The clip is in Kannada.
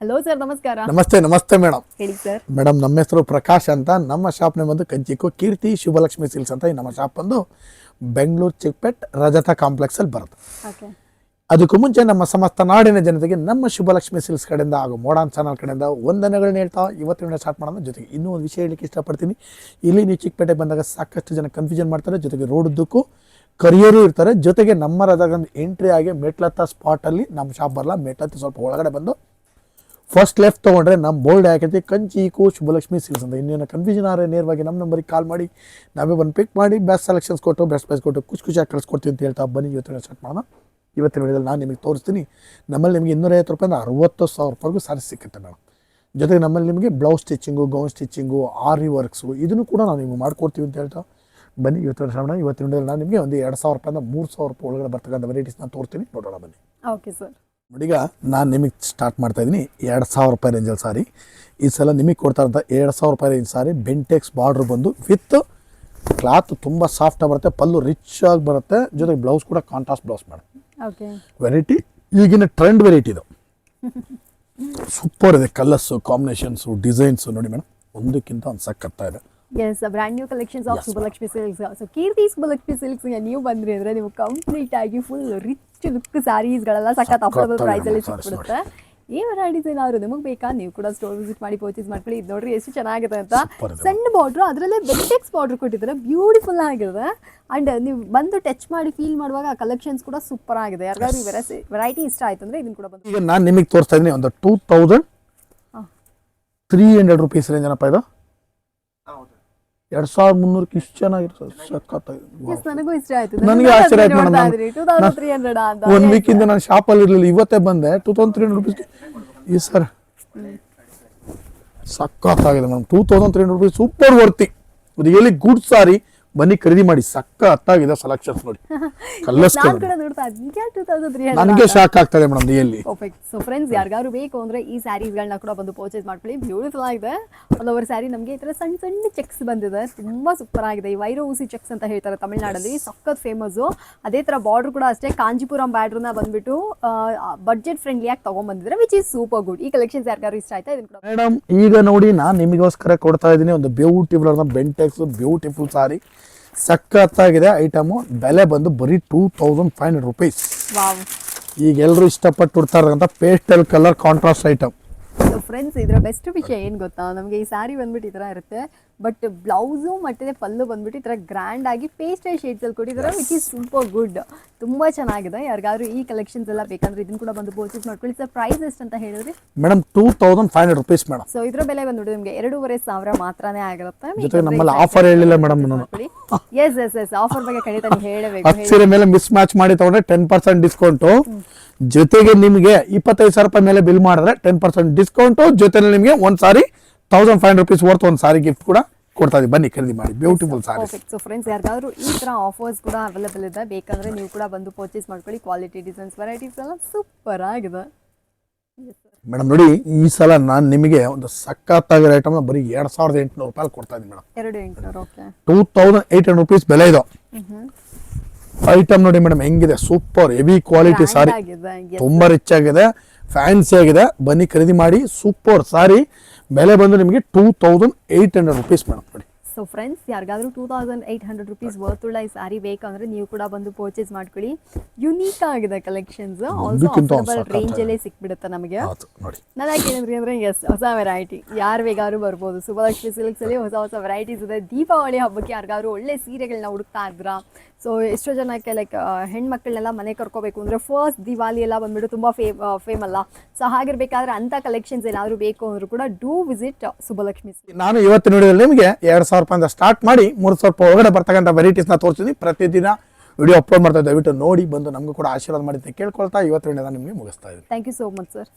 ಹಲೋ ಸರ್ ನಮಸ್ಕಾರ ನಮಸ್ತೆ ನಮಸ್ತೆ ಮೇಡಮ್ ಹೇಳಿ ಸರ್ ಮೇಡಮ್ ನಮ್ಮ ಹೆಸರು ಪ್ರಕಾಶ್ ಅಂತ. ನಮ್ಮ ಶಾಪ್ ನೇಮ್ ಬಂದು ಕಂಚಿಕು ಕೀರ್ತಿ ಶುಭಲಕ್ಷ್ಮಿ ಸಿಲ್ಸ್ ಅಂತ ಈ ನಮ್ಮ ಶಾಪ್ ಬಂದು ಬೆಂಗಳೂರು ಚಿಕ್ಪೇಟ್ ರಜತ ಕಾಂಪ್ಲೆಕ್ಸಲ್ಲಿ ಬರುತ್ತೆ. ಓಕೆ ಅದಕ್ಕೂ ಮುಂಚೆ ನಮ್ಮ ಸಮಸ್ತ ನಾಡಿನ ಜನತೆಗೆ ನಮ್ಮ ಶುಭಲಕ್ಷ್ಮಿ ಸಿಲ್ಸ್ ಕಡೆಯಿಂದ ಹಾಗೂ ಮೋಡಾನ್ ಚಾನಲ್ ಕಡೆಯಿಂದ ವಂದನೆಗಳನ್ನ ಹೇಳ್ತಾ ಇವತ್ತಿನ ಸ್ಟಾರ್ಟ್ ಮಾಡೋದ್ರ ಜೊತೆಗೆ ಇನ್ನೂ ಒಂದು ವಿಷಯ ಹೇಳಲಿಕ್ಕೆ ಇಷ್ಟಪಡ್ತೀನಿ. ಇಲ್ಲಿ ನೀವು ಚಿಕ್ಕಪೇಟೆಗೆ ಬಂದಾಗ ಸಾಕಷ್ಟು ಜನ ಕನ್ಫ್ಯೂಷನ್ ಮಾಡ್ತಾರೆ. ಜೊತೆಗೆ ರೋಡ್ದಕ್ಕೂ ಕರಿಯರು ಇರ್ತಾರೆ. ಜೊತೆಗೆ ನಮ್ಮ ರಜಾಗ ಎಂಟ್ರಿ ಆಗಿ ಮೆಟ್ಲತ್ತ ಸ್ಪಾಟಲ್ಲಿ ನಮ್ಮ ಶಾಪ್ ಬರಲ್ಲ ಮೇಟ್ಲತ್ತ ಸ್ವಲ್ಪ ಒಳಗಡೆ ಬಂದು ಫಸ್ಟ್ ಲೆಫ್ಟ್ ತೊಗೊಂಡ್ರೆ ನಮ್ಮ ಬೋಲ್ಡ್ ಹಾಕೈತಿ ಕಂಚಿ ಕೋ ಶುಭಲಕ್ಷ್ಮಿ ಸಿಲ್ಸ್ ಅಂತ. ಇನ್ನೇನು ಕನ್ಫ್ಯೂಷನ್ ಆದರೆ ನೇರವಾಗಿ ನಮ್ಮ ನಂಬರಿಗೆ ಕಾಲ್ ಮಾಡಿ, ನಾವೇ ಬಂದು ಪಿಕ್ ಮಾಡಿ ಬೆಸ್ಟ್ ಸೆಲೆಕ್ಷನ್ಸ್ ಕೊಟ್ಟು ಬೆಸ್ಟ್ ಪ್ರೈಸ್ ಕೊಟ್ಟು, ಖುಷಿ ಖುಷಿಯಾಗಿ ಕಳಿಸ್ಕೊಡ್ತೀವಿ ಅಂತ ಹೇಳ್ತಾ ಬನ್ನಿ. ಇವತ್ತಿನ ಸ್ಟಾರ್ಟ್ ಮಾಡೋಣ. ಇವತ್ತಿನ ವಿಡಿಯೋದಲ್ಲಿ ನಾನು ನಿಮಗೆ ತೋರಿಸ್ತೀನಿ. ನಮ್ಮಲ್ಲಿ ನಿಮಗೆ ಇನ್ನೂರೈವತ್ತು ರೂಪಾಯಿಂದ ಅರವತ್ತು ಸಾವಿರ ರೂಪಾಯಿಗೂ ಸಾರಿ ಸಿಕ್ಕುತ್ತೆ ಮೇಡಮ್ ಜೊತೆಗೆ ನಮ್ಮಲ್ಲಿ ನಿಮಗೆ blouse stitching gown stitching aari works ಇದನ್ನು ಕೂಡ ನಾವು ನಿಮಗೆ ಮಾಡ್ಕೊಡ್ತೀವಿ ಅಂತ ಹೇಳ್ತಾ ಬನ್ನಿ. ಇವತ್ತಿನ ಶ್ರವಣ ಇವತ್ತಿನ ನಾನು ನಿಮಗೆ ಒಂದು ಎರಡು ಸಾವಿರ ರೂಪಾಯಿಂದ ಮೂರು ಸಾವಿರ ರೂಪಾಯಿ ಒಳಗಡೆ ಬರ್ತಕ್ಕಂಥ ವೆರೈಟೀಸ್ನ ತೋರಿಸ್ತೀನಿ. ನೋಡೋಣ ಬನ್ನಿ. ಓಕೆ ಸರ್ ನೋಡೀಗ ನಾನು ನಿಮಗೆ ಸ್ಟಾರ್ಟ್ ಮಾಡ್ತಾ ಇದ್ದೀನಿ ಎರಡು ಸಾವಿರ ರೂಪಾಯಿ ರೇಂಜಲ್ಲಿ ಸಾರಿ ಈ ಸಲ ನಿಮಗೆ ಕೊಡ್ತಾ ಇರೋಂಥ ಎರಡು ಸಾವಿರ ರೂಪಾಯಿ ರೇಂಜ್ ಸಾರಿ ಬೆಂಟೆಕ್ಸ್ ಬಾರ್ಡ್ರ್ ಬಂದು ವಿತ್ ಕ್ಲಾತ್ ತುಂಬ ಸಾಫ್ಟಾಗಿ ಬರುತ್ತೆ ಪಲ್ಲು ರಿಚ್ ಆಗಿ ಬರುತ್ತೆ ಜೊತೆಗೆ ಬ್ಲೌಸ್ ಕೂಡ contrast blouse madam okay variety ಈಗಿನ ಟ್ರೆಂಡ್ ವೆರೈಟಿ ಇದು ಸೂಪರ್ ಇದೆ ಕಲರ್ಸು ಕಾಂಬಿನೇಷನ್ಸು ಡಿಸೈನ್ಸು ನೋಡಿ ಮೇಡಮ್ ಒಂದಕ್ಕಿಂತ ಒಂದು ಸಕ್ಕತ್ತಾ ಇದೆ yes brand new collections of Yes, Subbalakshmi Silks so Keerthi Subbalakshmi ಸಿಲ್ಕ್ಸ್ಗೆ ನೀವು ಬಂದ್ರಿ ಅಂದ್ರೆ ನೀವು ಕಂಪ್ಲೀಟ್ ಆಗಿ ಫುಲ್ ರಿಚ್ ಲುಕ್ ಸ್ಯಾರೀಸ್ಗಳೆಲ್ಲ ಸಖತ್ ಅಫೋರ್ಡಬಲ್ ಪ್ರೈಸಲ್ಲಿ ಪ್ರೈಸ್ ಅಲ್ಲಿ ಸಾರೀಸ್ ಸಿಕ್ಬಿಡುತ್ತೆ. ಈ ವೆರೈಟೀಸ್ ಏನಾದ್ರು ನಿಮಗೆ ಬೇಕಾ? ನೀವು ಕೂಡ ಸ್ಟೋರ್ ವಿಸಿಟ್ ಮಾಡಿ ಪರ್ಚೇಸ್ ಮಾಡ್ಕೊಳ್ಳಿ. ಇದು ನೋಡ್ರಿ ಎಷ್ಟು ಚೆನ್ನಾಗಿದೆ ಅಂತ. ಸಣ್ಣ ಬಾರ್ಡ್ರು ಅದರಲ್ಲೇ ಬೆಂಟೆಕ್ಸ್ ಬಾರ್ಡ್ರ್ ಕೊಟ್ಟಿದ್ದಾರೆ. ಬ್ಯೂಟಿಫುಲ್ ಆಗಿದೆ. ಅಂಡ್ ನೀವು ಬಂದು ಟಚ್ ಮಾಡಿ ಫೀಲ್ ಮಾಡುವಾಗ ಆ ಕಲೆಕ್ಷನ್ಸ್ ಕೂಡ ಸೂಪರ್ ಆಗಿದೆ. ಯಾರಿಗಾದ್ರೂ ವೆರೈಟಿ ಇಷ್ಟ ಆಯ್ತು ಅಂದ್ರೆ ಇದನ್ನ ಕೂಡ ಬಂದು ಈಗ ನಾನು ನಿಮಗೆ ತೋರಿಸ್ತಾ ಇದ್ದೀನಿ. ಒಂದು two thousand. Three hundred rupees range ಏನಪ್ಪ ಇದು? ಎರಡು ಸಾವಿರದ ಮುನ್ನೂರಕ್ಕೆ ಇಷ್ಟು ಚೆನ್ನಾಗಿರ್ತದೆ ಸಖತ್ತಾಗಿದೆ ನನಗೂ ಇಷ್ಟ ಆಯ್ತು. ನನಗೆ ಆಶ್ಚರ್ಯ ಆಯ್ತು ಮೇಡಮ್. ಒನ್ ವೀಕಿಂದ ನಾನು ಶಾಪಲ್ಲಿ ಇರಲಿಲ್ಲ. ಇವತ್ತೇ ಬಂದೆ. ಟೂ ತೌಸಂಡ್ ತ್ರೀ ಹಂಡ್ರೆಡ್ ರುಪೀಸ್ಗೆ ಈ ಸರ್ ಸಖತ್ತಾಗಿದೆ madam. Two thousand three hundred rupees super worthy really good sari ಬನ್ನಿ ಖರೀದಿ ಮಾಡಿ ಸಖತ್ತಾಗಿದೆ ಸೆಲೆಕ್ಷನ್ಸ್ ನೋಡಿ. ನನಗೆ ಶಾಕ್ ಆಗ್ತದೆ ಮೇಡಮ್ ಎಲ್ಲಿ ಸೊ ಫ್ರೆಂಡ್ಸ್ ಯಾರಿಗಾರು ಬೇಕು ಅಂದ್ರೆ ಈ ಸ್ಯಾರೀಸ್ಗಳನ್ನ ಕೂಡ ಬಂದು ಪರ್ಚೇಸ್ ಮಾಡ್ಕೊಳ್ಳಿ. ಬ್ಯೂಟಿಫುಲ್ ಆಗಿದೆ. ಓವರ್ ಸ್ಯಾರಿ ನಮಗೆ ಈ ತರ ಸಣ್ಣ ಸಣ್ಣ ಚೆಕ್ಸ್ ಬಂದಿದೆ. ತುಂಬಾ ಸೂಪರ್ ಆಗಿದೆ. ಈ ವೈರೋ ಊಸಿ ಚೆಕ್ಸ್ ಅಂತ ಹೇಳ್ತಾರೆ ತಮಿಳ್ನಾಡಲ್ಲಿ. ಸಖತ್ ಫೇಮಸ್ ಅದೇ ತರ ಬಾರ್ಡರ್ ಕೂಡ ಅಷ್ಟೇ. ಕಾಂಜಿಪುರಂ ನ ಬಂದ್ಬಿಟ್ಟು ಬಡ್ಜೆಟ್ ಫ್ರೆಂಡ್ಲಿಯಾಗಿ ತಗೊಂಡ್ಬಂದಿದ್ರೆ ವಿಚ್ ಇಸ್ ಸೂಪರ್ ಗುಡ್ ಈ ಕಲೆಕ್ಷನ್ಸ್ ಯಾರಿಗಾರು ಇಷ್ಟ ಆಯ್ತಾ? ಇದನ್ನ ಕೂಡ ಮೇಡಮ್ ಈಗ ನೋಡಿ ನಾನು ನಿಮಗೋಸ್ಕರ ಕೊಡ್ತಾ ಇದ್ದೀನಿ ಒಂದು ಬ್ಯೂಟಿಫುಲ್ ಬೆಂಟೆಕ್ಸ್ ಬ್ಯೂಟಿಫುಲ್ ಸಾರಿ ಸಖತ್ತಾಗಿದೆ ಐಟಮು. ಬೆಲೆ ಬಂದು ಬರೀ two thousand five hundred rupees ಈಗ ಎಲ್ಲರೂ ಇಷ್ಟಪಟ್ಟು ಉಡ್ತಾ ಇರೋಂಥ pastel colour contrast item so friends ಇದರ ಬೆಸ್ಟ್ ವಿಷಯ ಏನು ಗೊತ್ತಾ? ನಮಗೆ ಈ ಸ್ಯಾರಿ ಬಂದ್ಬಿಟ್ಟು ಈ ಥರ ಇರುತ್ತೆ. ಬಟ್ ಬ್ಲೌಸು ಮತ್ತೆ ಪಲ್ಲು ಬಂದ್ಬಿಟ್ಟು ಈ ಥರ ಗ್ರ್ಯಾಂಡ್ ಆಗಿ ಪೇಸ್ಟಲ್ ಶೇಡ್ಸಲ್ಲಿ ಕೊಟ್ಟಿದ್ದಾರೆ ವಿಚ್ ಈಸ್ ಸೂಪರ್ ಗುಡ್ ತುಂಬ ಚೆನ್ನಾಗಿದೆ. ಯಾರಿಗಾದ್ರು ಈ ಕಲೆಕ್ಷನ್ಸ್ ಎಲ್ಲ ಬೇಕಂದ್ರೆ ಇದನ್ನ ಕೂಡ ಬಂದು ಪರ್ಚೇಸ್ ಮಾಡ್ಕೊಳ್ಳಿ. ಸರ್ ಪ್ರೈಸ್ ಎಷ್ಟು ಅಂತ ಹೇಳಿದ್ರಿ? Madam two thousand five hundred rupees madam. So ಇದರ ಬೆಲೆ ಬಂದ್ಬಿಟ್ಟು ನಿಮಗೆ ಎರಡೂವರೆ ಸಾವಿರ ಮಾತ್ರನೇ ಆಗಿರುತ್ತೆ. ಜೊತೆಗೆ ನಮ್ಮಲ್ಲಿ ಆಫರ್ ಹೇಳಿಲ್ಲ madam. Yes yes yes offer ಬಗ್ಗೆ ಖಂಡಿತ ನೀವು ಹೇಳಬೇಕು ಹತ್ತು ಸೀರೆ ಮೇಲೆ ಮಿಸ್ ಮ್ಯಾಚ್ ಮಾಡಿ ತಗೊಂಡ್ರೆ ಟೆನ್ ಪರ್ಸೆಂಟ್ ಡಿಸ್ಕೌಂಟು ಜೊತೆಗೆ ನಿಮಗೆ ಇಪ್ಪತ್ತೈದು ಸಾವಿರ ರೂಪಾಯಿ ಮೇಲೆ ಬಿಲ್ ಮಾಡಿದ್ರೆ ಟೆನ್ ಪರ್ಸೆಂಟ್ ಡಿಸ್ಕೌಂಟು ಜೊತೆಲಿ ನಿಮಗೆ ಒಂದು sari thousand five hundred rupees worth ಒಂದು ಸಾರಿ ಗಿಫ್ಟ್ ಕೂಡ ಕೊಡ್ತಾ ಇದೀವಿ ಬನ್ನಿ ಖರೀದಿ ಮಾಡಿ. ಬ್ಯೂಟಿಫುಲ್ ಸಾರಿ ಸೊ ಫ್ರೆಂಡ್ಸ್ ಯಾರಿಗಾದ್ರೂ ಈ ಥರ ಆಫರ್ಸ್ ಕೂಡ ಅವೈಲೇಬಲ್ ಇದೆ ಬೇಕಂದ್ರೆ ನೀವು ಕೂಡ ಬಂದು ಪರ್ಚೇಸ್ ಮಾಡ್ಕೊಳ್ಳಿ. ಕ್ವಾಲಿಟಿ ಡಿಸೈನ್ಸ್ ವೆರೈಟೀಸ್ ಎಲ್ಲ ಸೂಪರ್ ಆಗಿದೆ. ಮೇಡಮ್ ನೋಡಿ ಈ ಸಲ ನಾನು ನಿಮಗೆ ಒಂದು ಸಖತ್ತಾಗಿರೋ ಐಟಮ್ ಬರೀ ಎರಡು ಸಾವಿರದ ಎಂಟುನೂರು ರೂಪಾಯಿ ಕೊಡ್ತಾ ಇದ್ದೀನಿ ಮೇಡಮ್ ಎರಡು ಎಂಟುನೂರು okay two thousand eight hundred rupees ಬೆಲೆ ಇದು. ಐಟಮ್ ನೋಡಿ ಮೇಡಮ್ ಹೆಂಗಿದೆ? ಸೂಪರ್ ಹೆವಿ ಕ್ವಾಲಿಟಿ ಸಾರಿ ತುಂಬ ರಿಚ್ ಆಗಿದೆ ಫ್ಯಾನ್ಸಿ ಆಗಿದೆ. ಬನ್ನಿ ಖರೀದಿ ಮಾಡಿ ಸೂಪರ್ ಸಾರಿ ಬೆಲೆ ಬಂದು ನಿಮಗೆ two thousand eight hundred rupees madam ನೋಡಿ. ಸೊ ಫ್ರೆಂಡ್ಸ್ ಯಾರಿಗಾದ್ರೂ two thousand eight hundred rupees worth ಉಳ್ಳ ಈ ಸಾರಿ ಬೇಕಂದ್ರೆ ನೀವು ಕೂಡ ಬಂದು ಪರ್ಚೇಸ್ ಮಾಡ್ಕೊಳ್ಳಿ. ಯುನೀಕ್ ಆಗಿದೆ ಕಲೆಕ್ಷನ್ಸ್ ಆಲ್ಸೋ ಅಫೋರ್ಡಬಲ್ ಸಖತ್ ರೇಂಜ್ ಅಲ್ಲೇ ಸಿಕ್ಬಿಡುತ್ತೆ ನಮಗೆ. ನಾನು ಯಾಕೆ ಹೇಳಿದ್ರಿ ಅಂದ್ರೆ ಎಸ್ ಹೊಸ ವೆರೈಟಿ ಯಾರು ಬೇಕಾದ್ರೂ ಬರ್ಬೋದು. ಸುಭಲಕ್ಷ್ಮಿ ಸಿಲ್ಕ್ಸ್ ಅಲ್ಲಿ ಹೊಸ ಹೊಸ ವೆರೈಟೀಸ್ ಇದೆ. ದೀಪಾವಳಿ ಹಬ್ಬಕ್ಕೆ ಯಾರಿಗಾದ್ರೂ ಒಳ್ಳೆ ಸೀರೆಗಳನ್ನ ಹುಡುಕ್ತಾ ಇದ್ರಾ? ಸೊ ಎಷ್ಟೋ ಜನಕ್ಕೆ ಲೈಕ್ ಹೆಣ್ಮಕ್ಳನ್ನೆಲ್ಲ ಮನೆ ಕರ್ಕೋಬೇಕು ಅಂದ್ರೆ ಫಸ್ಟ್ ದಿವಾಲಿ ಎಲ್ಲ ಬಂದ್ಬಿಟ್ಟು ತುಂಬಾ ಫೇ ಫೇಮ್ ಅಲ್ಲ. ಸೊ ಹಾಗಿರ್ಬೇಕಾದ್ರೆ ಅಂತ ಕಲೆಕ್ಷನ್ಸ್ ಏನಾದ್ರು ಬೇಕು ಅಂದ್ರೂ ಕೂಡ ಡೂ ವಿಸಿಟ್ ಸುಭಲಕ್ಷ್ಮಿ ನಾನು ಇವತ್ತು ನೋಡಿದ್ರೆ ನಿಮಗೆ ಎರಡು ಸಾವಿರ ರೂಪಾಯಿಂದ ಸ್ಟಾರ್ಟ್ ಮಾಡಿ ಮೂರು ಸಾವಿರ ರೂಪಾಯಿ ಒಳಗಡೆ ಬರ್ತಕ್ಕಂಥ ವೆರೈಟೀಸ್ನ ತೋರಿಸ್ತೀನಿ. ಪ್ರತಿದಿನ ವಿಡಿಯೋ ಅಪ್ಲೋಡ್ ಮಾಡ್ತಾ ದಯವಿಟ್ಟು ನೋಡಿ, ಬಂದು ನಮಗೂ ಕೂಡ ಆಶೀರ್ವಾದ ಮಾಡಿ ಅಂತ ಕೇಳ್ಕೊಳ್ತಾ ಇವತ್ತು ನಿಮಗೆ ಮುಗಿಸ್ತಾ ಇದ್ದೀನಿ. Thank you so much sir